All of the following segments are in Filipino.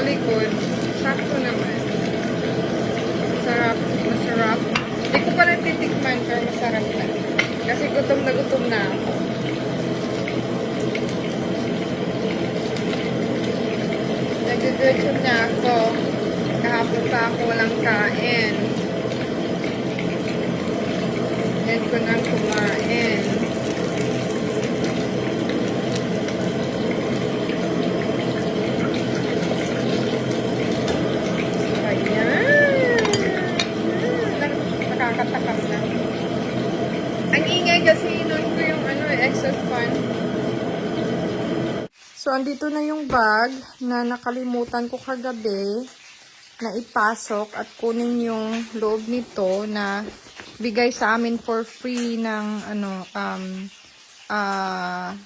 sa likod. Sakto naman. Sarap. Masarap. Hindi ko pa natitikman pero masarap na. Kasi gutom na gutom na ako. Nagdudurso na ako. Kahapon pa ako walang kain. Yan ko nang kumain. Ayan. Nakakatakam na. Ang ingay kasi nun ko yung ano, exhaust fan. So, andito na yung bag na nakalimutan ko kagabi na ipasok at kunin yung loob nito na bigay sa amin for free ng ano um ah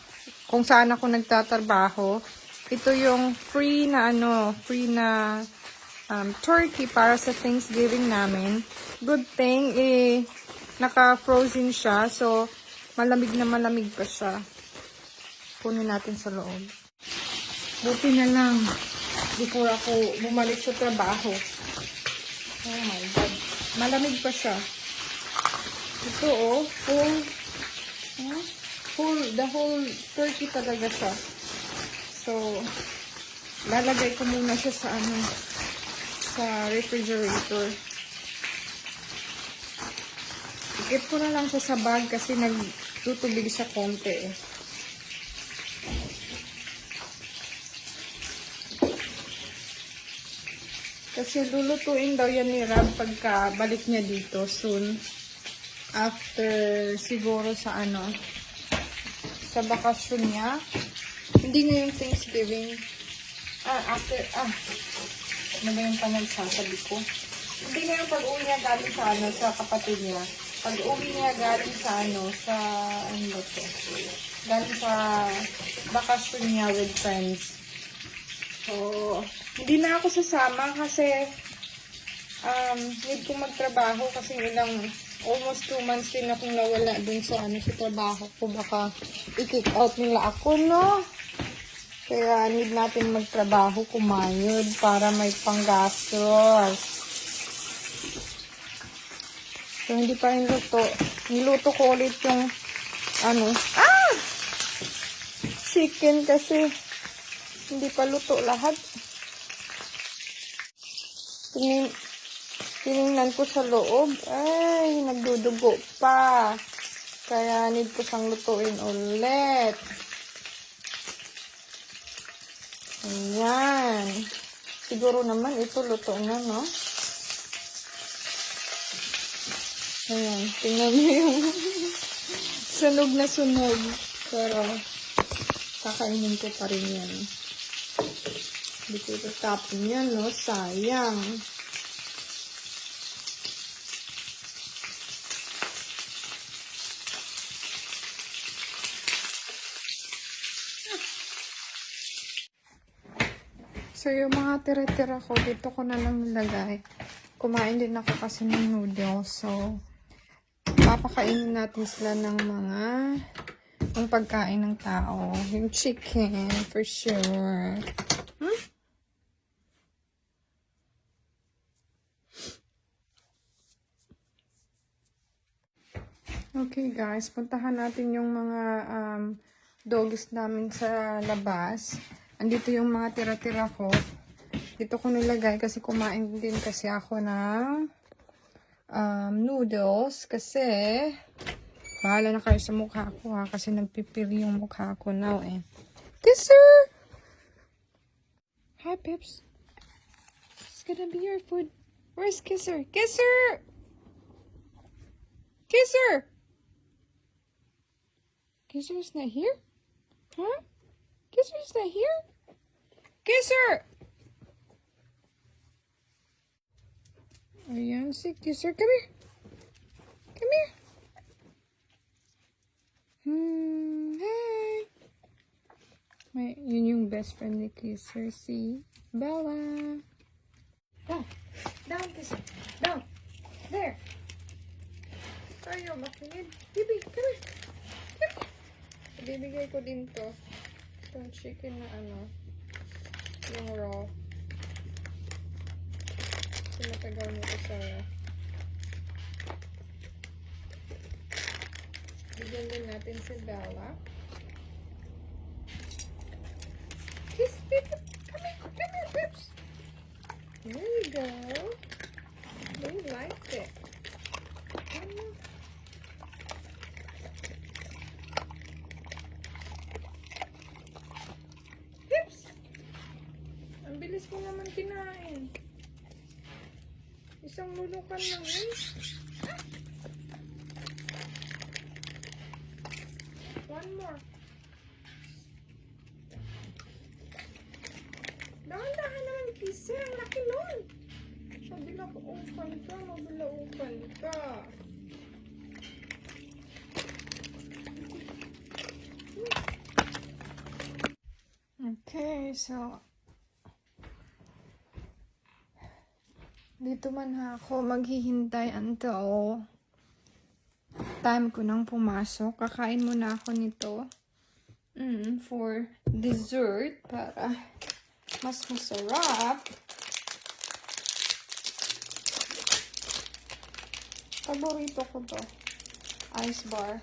kung saan ako nagtatrabaho. Ito yung free na ano, free na um, turkey para sa Thanksgiving namin. Good thing eh naka-frozen siya so malamig na malamig pa siya. Kunin natin sa loob. Buti na lang before ako bumalik sa trabaho. Oh my God. Malamig pa siya. Ito oh, full, huh? full, the whole turkey talaga siya. So, lalagay ko muna siya sa ano, sa refrigerator. Ikip ko na lang siya sa bag kasi nagtutubig siya konti eh. Kasi lulutuin daw yan ni Rab pagka balik niya dito soon. After siguro sa ano, sa bakasyon niya. Hindi na yung Thanksgiving. Ah, after, ah, ano ba yung panagsasabi ko? Hindi na yung pag-uwi niya galing sa ano, sa kapatid niya. Pag-uwi niya galing sa ano, sa, ano ba to? Galing sa bakasyon niya with friends. So, hindi na ako sasama kasi um, need ko magtrabaho kasi ilang almost two months din akong nawala dun sa ano sa trabaho ko. Baka i-kick out nila ako, no? Kaya need natin magtrabaho, kumayod para may panggastos. So, hindi pa rin luto. Niluto ko ulit yung ano. Ah! Chicken kasi hindi pa luto lahat. Tingin, tiningnan ko sa loob. Ay, nagdudugo pa. Kaya need ko siyang lutuin ulit. Ayan. Siguro naman ito luto na, no? Ayan. Tingnan mo yung sunog na sunog. Pero, kakainin ko pa rin yan. Hindi ko itatapon yan, no? Sayang. So, yung mga tira-tira ko, dito ko na lang nilagay. Kumain din ako kasi ng noodles. So, papakainin natin sila ng mga ang pagkain ng tao. Yung chicken, for sure. Hmm? Okay guys, puntahan natin yung mga um, doggies namin sa labas. Andito yung mga tira-tira ko. Dito ko nilagay kasi kumain din kasi ako ng um, noodles kasi bahala na kayo sa mukha ko ha kasi nagpipili yung mukha ko now eh. Kisser! Hi Pips. It's gonna be your food. Where's Kisser? Kisser! Kisser! Kisser's not here? Huh? Kisser's not here? Kisser! Ayan si Kisser. Come here. Come here. Hmm, hey. May, yun yung best friend ni Kisser, si Bella. Down. Down, Kisser. Down. There. Ayaw makinig. Bibi, bibigay ko din to. Itong chicken na ano yung raw. Matagal na ito sa bigyan din natin si Bella. Naman kinain. Isang lulukan lang eh. One more. Dahan-dahan naman kisir. Ang laki nun. Mabilaupan ka. Mabilaupan ka. Okay, so dito man ako maghihintay until time ko nang pumasok. Kakain muna ako nito mm, for dessert para mas masarap. Paborito ko to. Ice bar.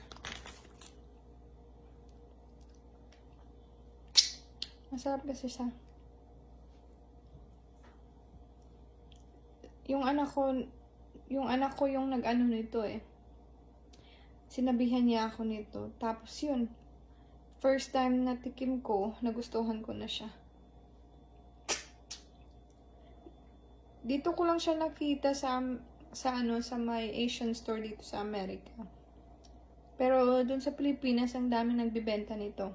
Masarap kasi siya. Yung anak ko, yung anak ko yung nag-ano nito eh. Sinabihan niya ako nito. Tapos yun, first time na tikim ko, nagustuhan ko na siya. Dito ko lang siya nakita sa sa ano sa may Asian store dito sa Amerika. Pero doon sa Pilipinas ang dami nagbebenta nito.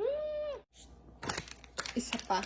Mm. Isa pa.